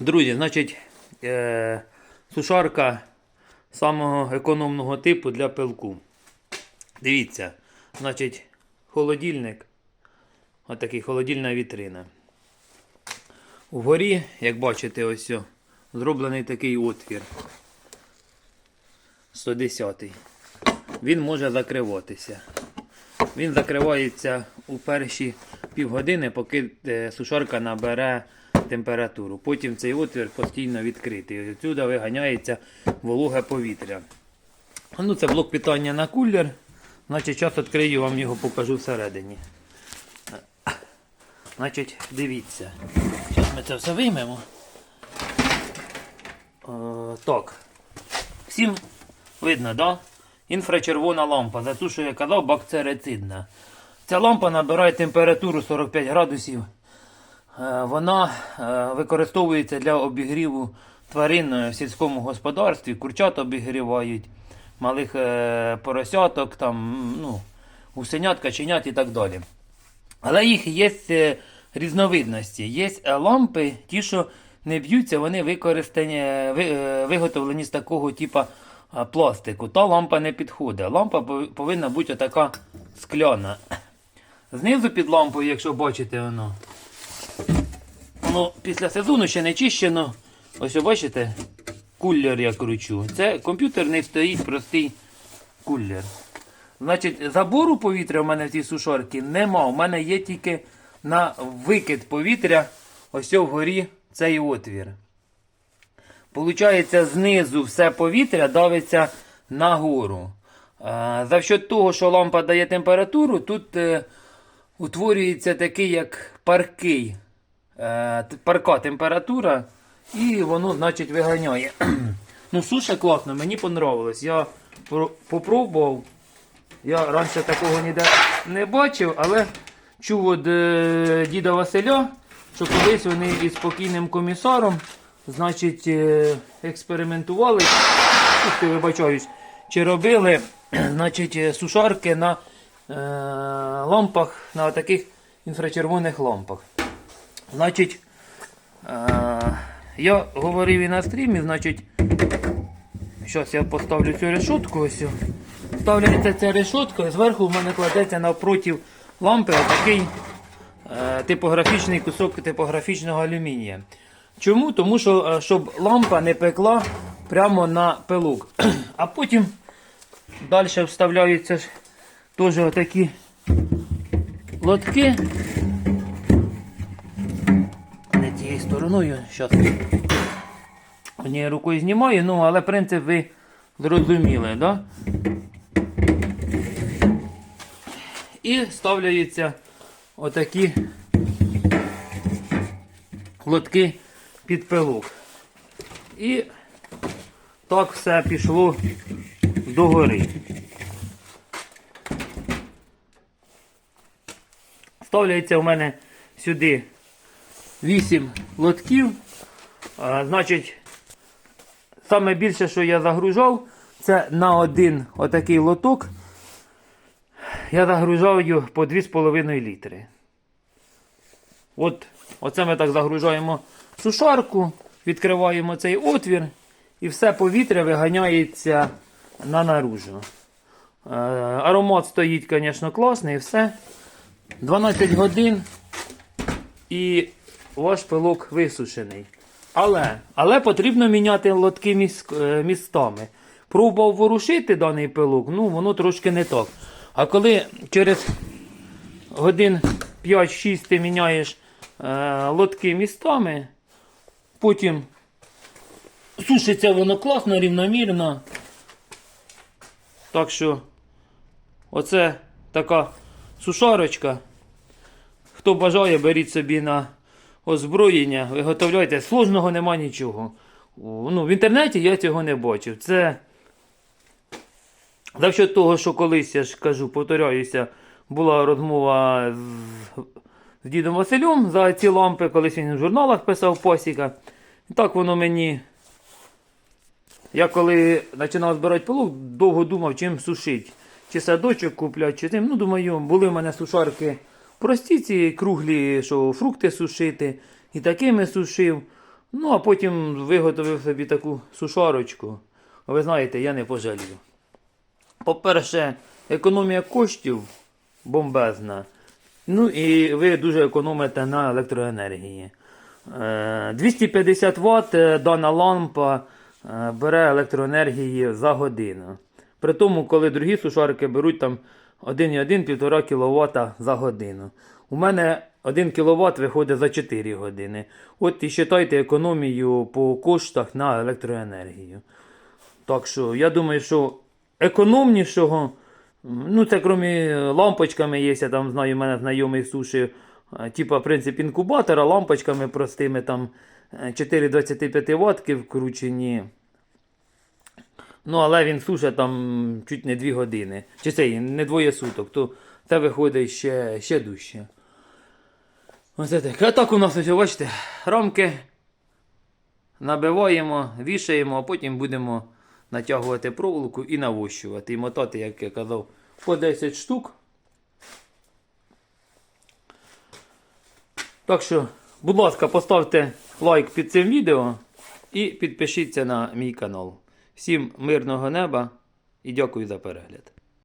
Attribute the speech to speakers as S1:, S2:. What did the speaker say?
S1: Друзі, значить, е, сушарка самого економного типу для пилку. Дивіться, значить, холодильник. Отакий холодильна вітрина. Вгорі, як бачите, ось зроблений такий отвір. 110. Він може закриватися. Він закривається у перші півгодини, поки е, сушарка набере температуру. Потім цей отвір постійно відкритий. І Відсюди виганяється вологе повітря. Ну, це блок питання на кулер. Значить, час відкрию, вам його покажу всередині. Значить, дивіться. Зараз ми це все виймемо. Е, так. Всім видно, да? Інфрачервона лампа. За ту, що я казав, бактерицидна. Ця лампа набирає температуру 45 градусів. Е, Вона е, використовується для обігріву тварин е, в сільському господарстві. Курчат обігрівають, малих поросяток, там, ну, гусенят, каченят і так далі. Але їх є різновидності. Є лампи, ті, що не б'ються, вони використані, ви- виготовлені з такого типу пластику. Та лампа не підходить. Лампа повинна бути така скляна. Знизу під лампою, якщо бачите, воно. Воно після сезону ще не чищено. Ось бачите, кулер я кручу. Це комп'ютерний стоїть простий кулер. Значить, забору повітря в мене в цій сушарці нема. У мене є тільки на викид повітря ось вгорі цей отвір. Получається, знизу все повітря давиться нагору. За счет того, що лампа дає температуру, тут е, утворюється такий як паркий, е, парка температура, і воно, значить, виганяє. ну, суша класно, мені понравилось. Я про- попробував. Я раніше такого ніде не бачив, але чув від е, діда Василя, що колись вони із покійним комісаром значить, е, експериментували, ти, вибачаюсь, чи робили значить, е, сушарки на е, лампах, на таких інфрачервоних лампах. Значить, е, я говорив і на стрімі, значить, Зараз я поставлю цю решетку. Ось. Ставляється ця решетка, і зверху в мене кладеться навпроти лампи такий е, типографічний кусок типографічного алюмінія. Чому? Тому що е, щоб лампа не пекла прямо на пилок. А потім далі вставляються теж отакі лотки. Не тією стороною. Зараз однією рукою знімаю, ну, але принцип ви зрозуміли, да? І ставляються отакі лотки під пилок. І так все пішло догори. Ставляється у мене сюди 8 лотків. Значить, саме більше, що я загружав, це на один отакий лоток. Я загружав його по 2,5 літри. От, оце ми так загружаємо сушарку, відкриваємо цей отвір, і все повітря виганяється на наружу. Е, аромат стоїть, звісно, класний, і все. 12 годин і ваш пилок висушений. Але, але потрібно міняти лотки е, містами. Пробував ворушити даний пилок, ну воно трошки не так. А коли через годин 5-6 ти міняєш е, лотки містами, потім сушиться воно класно, рівномірно. Так що, оце така сушарочка. Хто бажає, беріть собі на озброєння, виготовляйте. Сложного нема нічого. Ну, в інтернеті я цього не бачив. Це за що того, що колись, я ж кажу, повторяюся, була розмова з, з дідом Василем за ці лампи, колись він в журналах писав посіка. І так воно мені. Я коли починав збирати пилок, довго думав, чим сушити. Чи садочок купляти, чи тим. Ну, думаю, були в мене сушарки прості ці круглі, що фрукти сушити. І такими сушив. Ну, а потім виготовив собі таку сушарочку. Ви знаєте, я не пожалію. По-перше, економія коштів бомбезна. Ну і ви дуже економите на електроенергії. Е, 250 Вт дана лампа е, бере електроенергії за годину. При тому, коли другі сушарки беруть там 1,1-1,5 кВт за годину. У мене 1 кВт виходить за 4 години. От і вважайте економію по коштах на електроенергію. Так що я думаю, що економнішого, ну це крім лампочками є, я там знаю, у мене знайомий суші, е, типа принцип інкубатора, лампочками простими там е, 4,25 ватки вкручені. Ну, але він сушить там чуть не 2 години. Чи це не двоє суток, то це виходить ще, ще дужче. Оце так. А так у нас ось, бачите, рамки набиваємо, вішаємо, а потім будемо натягувати проволоку і навощувати. І мотати, як я казав, по 10 штук. Так що, будь ласка, поставте лайк під цим відео і підпишіться на мій канал. Всім мирного неба і дякую за перегляд.